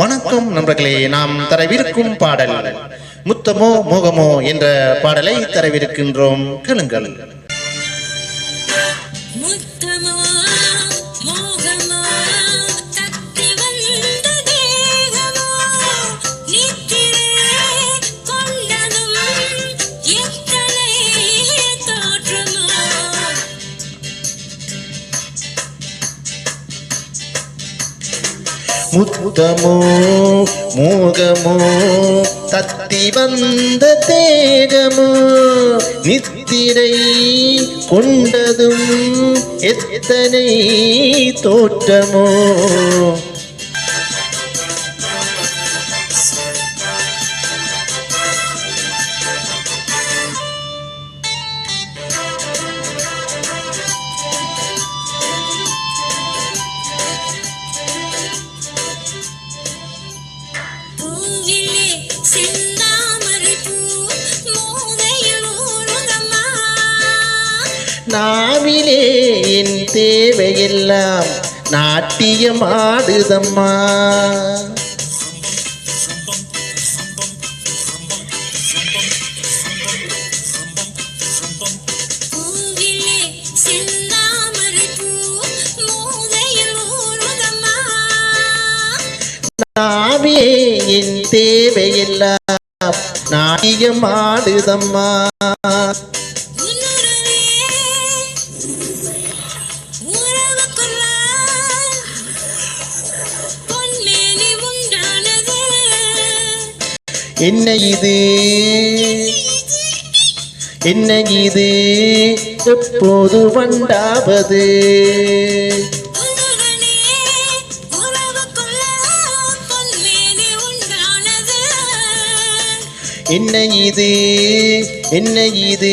வணக்கம் நண்பர்களே நாம் தரவிருக்கும் பாடல். முத்தமோ மோகமோ என்ற பாடலை தரவிருக்கின்றோம். கேளுங்கள். முத்தமோ முத்தமோ மோகமோ தத்தி வந்த தேகமோ நித்திரை கொண்டதும் எத்தனை தோற்றமோ. நாவிலே என் தேவையெல்லாம் நாட்டியம் ஆடுதம்மா. பூவிலே செந்தாமரை பூ மோகையில் ஊறுதம்மா. நாவிலே என் தேவையெல்லாம் நாட்டியம் என்ன இது? என்ன இது? எப்போது வண்டாவது என்ன இது? என்ன இது?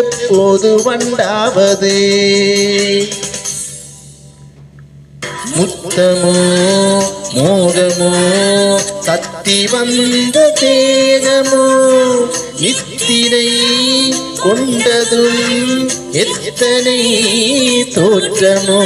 எப்போது வண்டாவது முத்தமோ தத்தி வந்த தேகமோ இத்தினை கொண்டதும் எத்தனை தோற்றமோ?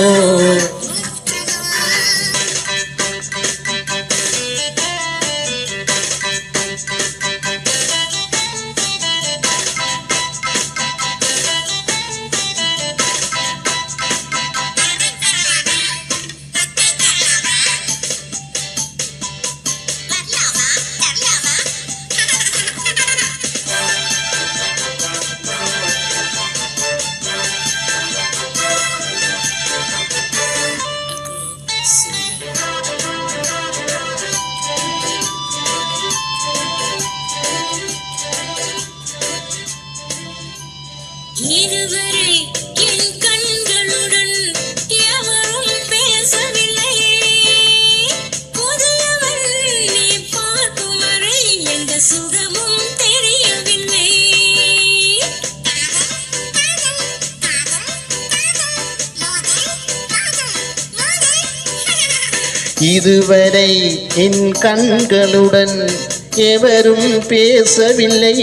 இதுவரை என் கண்களுடன் எவரும் பேசவில்லை.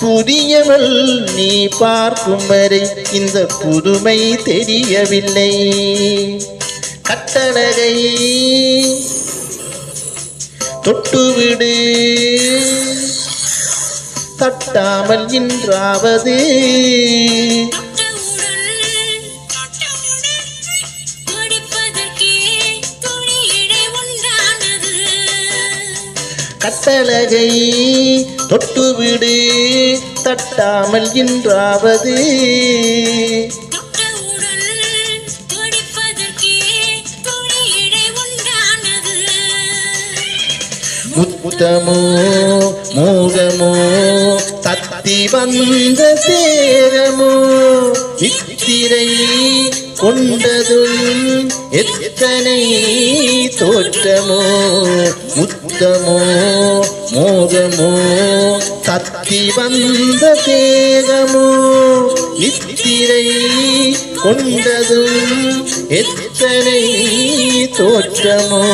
புதியவள் நீ பார்க்கும் வரை இந்த புதுமை தெரியவில்லை. கட்டழகை தொட்டுவிடு. தட்டாமல் இன்றாவது கட்டழகை தொட்டுவிடு தட்டாமல் இன்றாவது. முத்தமோ மோகமோ தத்தி வந்த தேகமோ இத்திரை கொண்டதும் எத்தனை தோற்றமோ முத்தமோ மோகமோ தத்தி வந்த தேகமோ இத்திரை கொண்டதும் எத்தனை தோற்றமோ